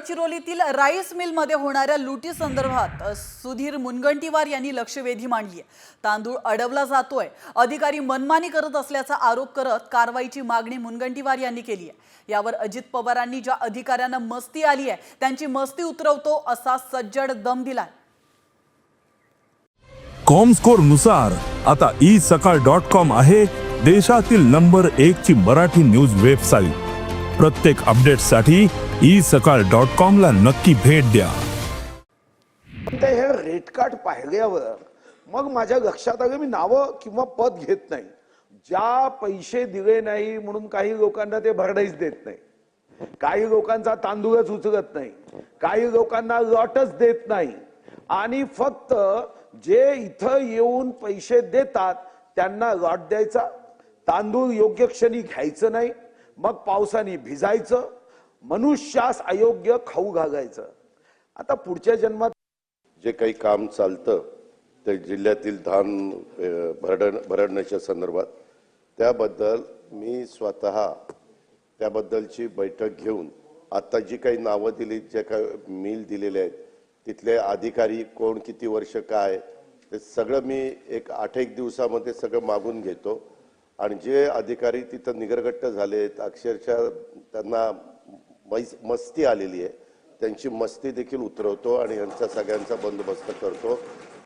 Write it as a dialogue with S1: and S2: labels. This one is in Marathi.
S1: गडचिरोलीतील राईस मिलमध्ये होणाऱ्या लुटी संदर्भात सुधीर मुनगंटीवार यांनी लक्षवेधी मांडली आहे तांदूळ अडवला जातोय. अधिकारी मनमानी करत असल्याचा आरोप करत कारवाईची मागणी मुनगंटीवार यांनी केली आहे यावर अजित पवारांनी ज्या अधिकाऱ्यांना मस्ती आली आहे त्यांची मस्ती उतरवतो असा सज्जड दम दिलाय.
S2: कॉमस्कोरनुसार आता ई सकाळ डॉट कॉम आहे देशातील नंबर एक ची मराठी न्यूज वेबसाईट. प्रत्येक अपडेटसाठी ई सकाळ डॉट कॉम ला नक्की भेट द्या.
S3: ते हे रेट कार्ड पाहिल्यावर मग माझ्या लक्षात आलं मी नावं किंवा पद घेत नाही. ज्या पैसे दिले नाही म्हणून काही लोकांना ते भरडाईच देत नाही. काही लोकांचा तांदूळच उचलत नाही. काही लोकांना लॉटच देत नाही. आणि फक्त जे इथं येऊन पैसे देतात त्यांना लॉट द्यायचा. तांदूळ योग्य क्षणी घ्यायचं नाही. मग पावसाने भिजायचं मनुष्यास अयोग्य खाऊ घालायचं. आता पुढच्या जन्मात
S4: जे काही काम चालतं ते जिल्ह्यातील धान भरडण भरड भरडण्याच्या संदर्भात त्याबद्दल मी स्वतः त्याबद्दलची बैठक घेऊन आता जी काही नावं दिली जे काही मिल दिलेले आहेत तिथले अधिकारी कोण किती वर्ष काय ते सगळं मी एक आठ एक दिवसामध्ये सगळं मागून घेतो. आणि जे अधिकारी तिथं निगरगट्ट झालेत अक्षरशः त्यांना मैस मस्ती आलेली आहे. त्यांची मस्ती देखील उतरवतो आणि यांचा सगळ्यांचा बंदोबस्त करतो.